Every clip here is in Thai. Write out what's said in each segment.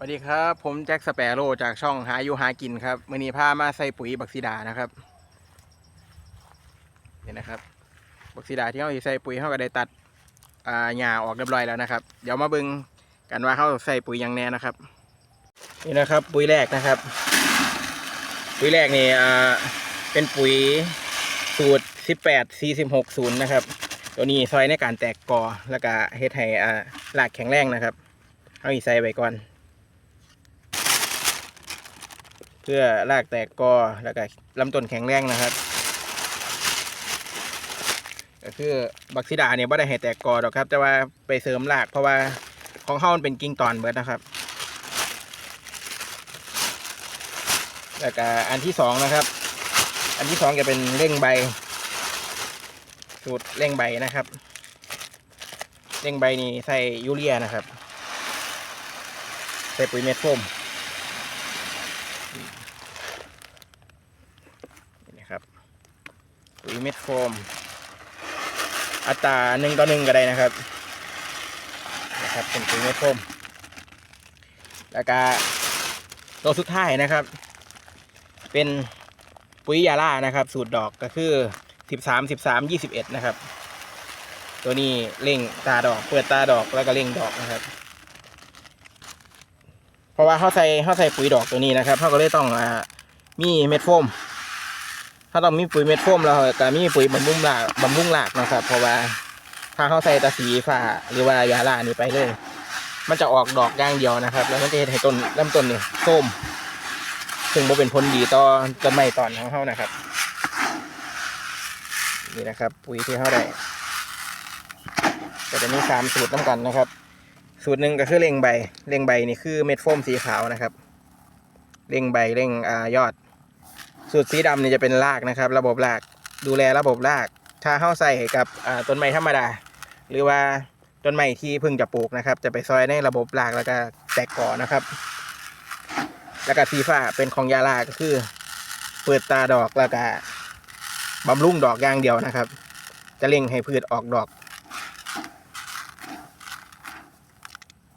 สวัสดีครับ ผมแจ็คสเปโร่จากช่องหาอยู่หากินครับมือนี้พามาใส่ปุ๋ยบักซีดานะครับนี่นะครับบักซีดาที่เขาใส่ปุ๋ยเขาก็ได้ตัดอ่าหญ้าออกเรียบร้อยแล้วนะครับ เดี๋ยวมาบิ่งกันว่าเขาใส่ปุ๋ยยังแน่นะครับ นี่นะครับ ปุ๋ยแรกนะครับ ปุ๋ยแรกนี่อ่าเป็นปุ๋ยสูตร 18 46 0นะครับ ตัวนี้ซอยในการแตกกอแล้วก็เฮ็ดให้อ่าหลากแข็งแรงนะครับเอาอีใส่ไว้ก่อน เพื่อรากแตกกอแล้วก็ลำต้นแข็งแรงนะครับ ก็คือบักซิดาเนี่ยไม่ได้ให้แตกกอหรอกครับ แต่ว่าไปเสริมรากเพราะว่าของเขามันเป็นกิ่งตอนเบิดนะครับ แล้วก็อันที่สองนะครับ อันที่สองจะเป็นเร่งใบ สูตรเร่งใบนะครับ เร่งใบนี่ใส่ยูเรียนะครับ ใส่ปุ๋ยเม็ดโฟม นี่นะครับปุ๋ยเม็ดโฟม อัตราหนึ่งต่อหนึ่งก็ได้นะครับนะครับเป็นปุ๋ยเม็ดโฟมแล้วก็ตัวสุดท้ายนะครับ เป็นปุ๋ยยาล่านะครับ สูตรดอกก็คือสิบสามสิบสามยี่สิบเอ็ดนะครับ ตัวนี้เร่งตาดอกเปิดตาดอกแล้วก็เร่งดอกนะครับ เพราะว่าเขาใส่เขาใส่ปุ๋ยดอกตัวนี้นะครับเขาก็เลยต้องอมีเม็ดโฟม ถ้าต้องมีปุ๋ยเม็ดโฟมแล้วก็มีปุ๋ยบำรุงรากบำรุงรากนะครับ เพราะว่าถ้าเขาใส่ตะสีฟ้าหรือว่ายาล่านี่ไปเลย มันจะออกดอกอย่างเดียวนะครับ แล้วมันจะเฮ็ดให้ต้นลำต้นนี่ส้มซึ่งบ่เป็นผลดีต่อต้นไม้ตอนของเขานะครับ นี่นะครับ ปุ๋ยที่เขาได้ก็จะมีสามสูตรน้ำกันนะครับ สูตรหนึ่งก็คือเร่งใบเร่งใบนี่คือเม็ดโฟมสีขาวนะครับเร่งใบเร่งอ่ายอด สูตรสีดำนี่จะเป็นรากนะครับ ระบบรากดูแลระบบราก ถ้าเข้าใส่กับต้นไม้ธรรมดา หรือว่าต้นไม้ที่เพิ่งจะปลูกนะครับ จะไปซอยในระบบรากแล้วก็แตกก่อนะครับ แล้วก็สีฟ้าเป็นของยาลาก็คือ เปิดตาดอกแล้วก็บำรุงดอกอย่างเดียวนะครับ จะเร่งให้พืชออกดอก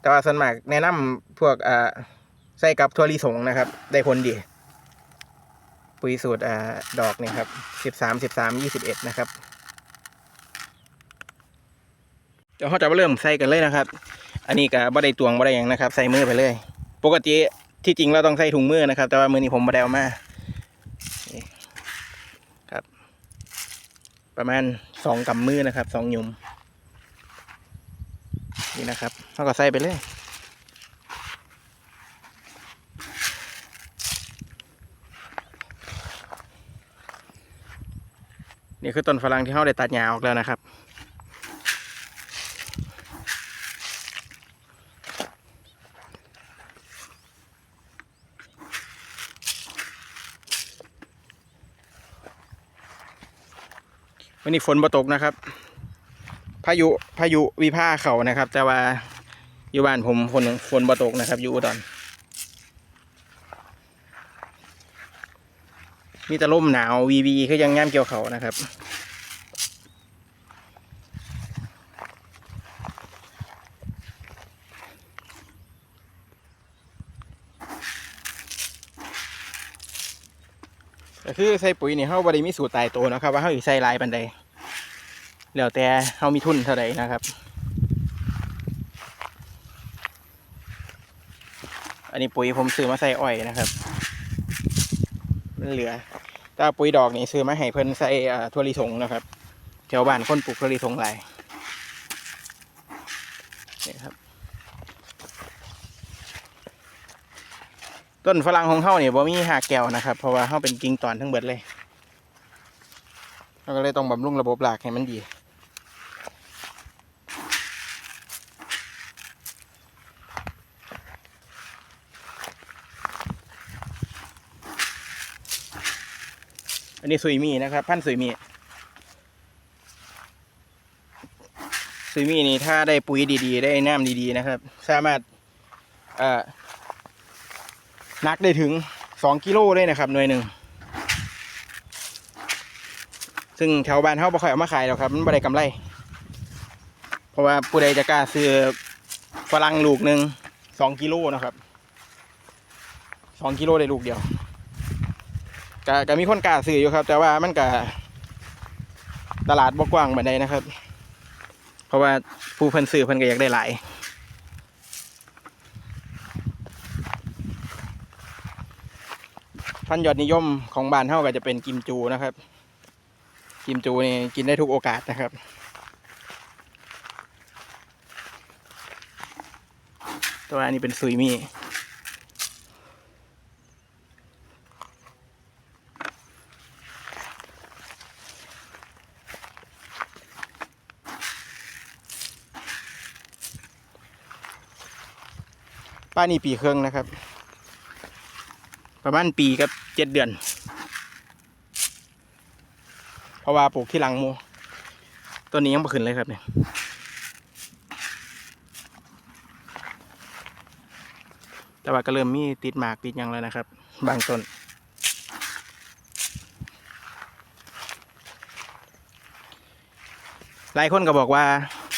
แต่ว่าส่วนมากแนะนำพวกใส่กับถั่วลิสงนะครับ ได้ผลดี ปุ๋ยสูตรอ่าดอกนี่ครับสิบสามสิบสามยี่สิบเอ็ดนะครับเดี๋ยวเขาจะมาเริ่มใส่กันเลยนะครับ อันนี้ก็บ่ได้ตวงบ่ได้หยังนะครับ ใส่มือไปเลย ปกติที่จริงเราต้องใส่ถุงมือนะครับ แต่ว่ามือนี้ผมบ่ได้เอามาครับ ประมาณสองกำมือนะครับสองหยุมนี่นะครับเขาก็ใส่ไปเลย นี่คือต้นฝรั่งที่เขาได้ตัดหญ้าออกแล้วนะครับ วันนี้ฝนบ่ตกนะครับ พายุพายุวิภาเขานะครับ แต่ว่าอยู่บ้านผมฝนฝนบ่ตกนะครับ อยู่อุดร มีแต่ลมหนาววีวีคือยังย่ำเกี่ยวเขานะครับก็คือใส่ปุ๋ยนี่เขาบริมีสูตรตายตัวนะครับ ว่าเขาอยู่ใส่ลายปันใดแล้วแต่เขามีทุนเท่าใดนะครับ อันนี้ปุ๋ยผมซื้อมาใส่อ้อยนะครับ มันเหลือแตว่าปุ๋ยดอกนี่ซื้อมาให้เพิ่นใส่ถั่วลิสงนะครับแถวบ้านคนปลูกถั่วลิสงหลายนี่ครับ ต้นฝรั่งของเขาเนี่ยบ่มีหากแก้วนะครับ เพราะว่าเขาเป็นกิ่งตอนทั้งเบิดเลยเราก็เลยต้องบำรุงระบบหลักให้มันดี อันนี้สุยมีนะครับพันธุ์สุยมีสุยมีนี่ถ้าได้ปุ๋ยดีๆ ได้น้ำดีๆนะครับ สามารถนักได้ถึงสองกิโลเลยนะครับหน่วยหนึ่งซึ่งแถวบ้านเขาบ่ค่อยเอามาขายหรอกครับ มันบ่ได้กำไร เพราะว่าผู้ใดจะกล้าซื้อฝรั่งลูกหนึ่งสองกิโลนะครับสองกิโลได้ลูกเดียว ก็ก็มีคนกล้าซื้ออยู่ครับ แต่ว่ามันก็ตลาดบ่กว้างบันไดนะครับ เพราะว่าผู้เพิ่นซื้อเพิ่นก็อยากได้หลายพันยอดนิยมของบ้านเฮาก็จะเป็นกิมจูนะครับ กิมจูนี่กินได้ทุกโอกาสนะครับตัวอันนี้เป็นซุยมี่ ป้านี่ปีเครึ่องนะครับ ประมาณปีกับเจ็ดเดือน เพราะว่าปลูกที่หลังหมูต้นนี้ยังไม่ขึ้นเลยครับเนี่ยแต่ว่าก็เริ่มมีติดหมากติดยังแล้วนะครับ บางต้นหลายคนก็บอกว่า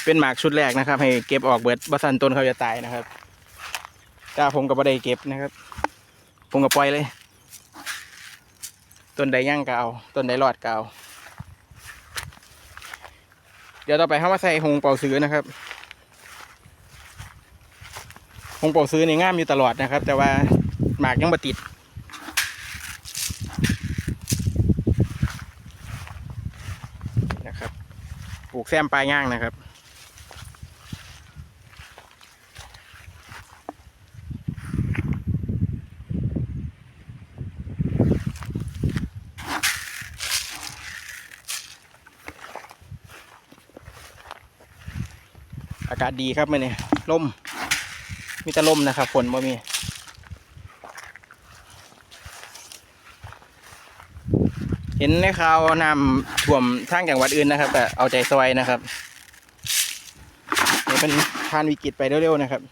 เป็นหมากชุดแรกนะครับ ให้เก็บออกเบิดบัสันต้นเขาจะตายนะครับ แต่ผมก็บ่ได้เก็บนะครับ ผมก็ปล่อยเลย ต้นใดย่างกเอาต้นใดรอดกเอาเดี๋ยวต่อไปเข้ามาใส่หงเป่าซื้อนะครับหงเป่าซื้อนี่ง่ามอยู่ตลอดนะครับ แต่ว่าหมากยังบ่ติดนะครับ ปลูกแซมปลายย่างนะครับาศดีครับมื่อนี้ลมมีแต่ลมนะครับฝนบ่มี เห็นในข่าวน้ำท่วมทางจังหวัดอื่นนะครับ แต่เอาใจซอยนะครับเดี๋ยวเป็นผ่านวิกฤตไปเร็วๆนะครับ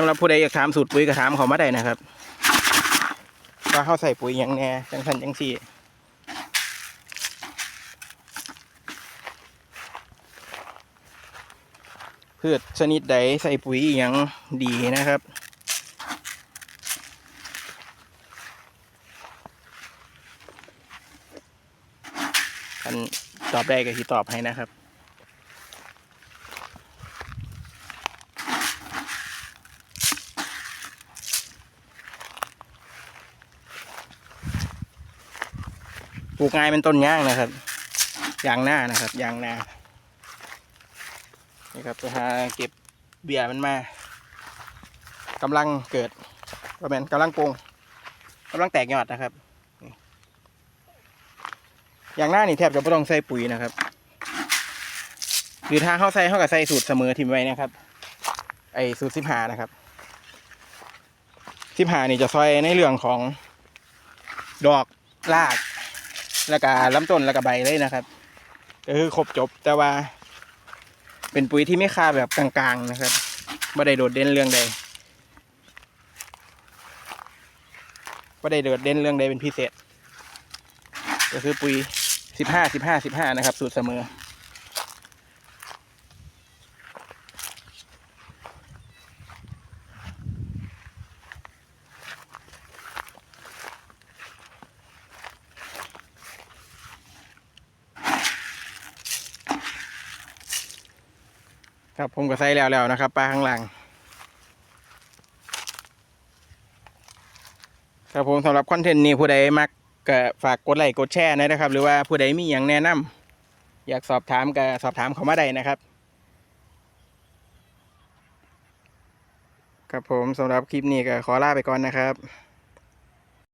สำหรับผู้ใดอยากถามสูตรปุ๋ยก็ถามเขามาได้นะครับว่าเขาใส่ปุ๋ยยังแน่จังสันจังสี่พืชชนิดใดใส่ปุ๋ยยังดีนะครับอันตอบได้ก็ที่ตอบให้นะครับ ปลูกง่ายเป็นต้นย่างนะครับยางหน้านะครับยางนานี่ครับไปหาเก็บเบียร์มันมากำลังเกิดประมาณกำลังโปงกำลังแตกยอดนะครับยางหน้านี่แทบจะไม่ต้องใส่ปุ๋ยนะครับหรือถ้าเข้าใส่เข้ากับใส่สูตรเสมอทิมไว้นะครับ ไอสูตรสิบหานะครับสิบหานี่จะซอยในเรื่องของดอกราก แล้วก็ลำต้นแล้วก็ใบเลยนะครับก็คือครบจบแต่ว่า เป็นปุ๋ยที่ไม่ค่าแบบกลางๆนะครับไม่ได้โดดเด่นเรื่องใดไม่ได้โดดเด่นเรื่องใดเป็นพิเศษ ก็คือปุ๋ยสิบห้าสิบห้าสิบห้านะครับ สูตรเสมอ ครับผมก็ใส่แล้วแล้วนะครับปลาข้างหลังครับผมสำหรับคอนเทนต์นี้ผู้ใดมักก็ฝากกดไลค์กดแชร์นะครับ หรือว่าผู้ใดมีอย่างแนะนำอยากสอบถามก็สอบถามเขามาได้นะครับครับผมสำหรับคลิปนี้ก็ขอลาไปก่อนนะครับ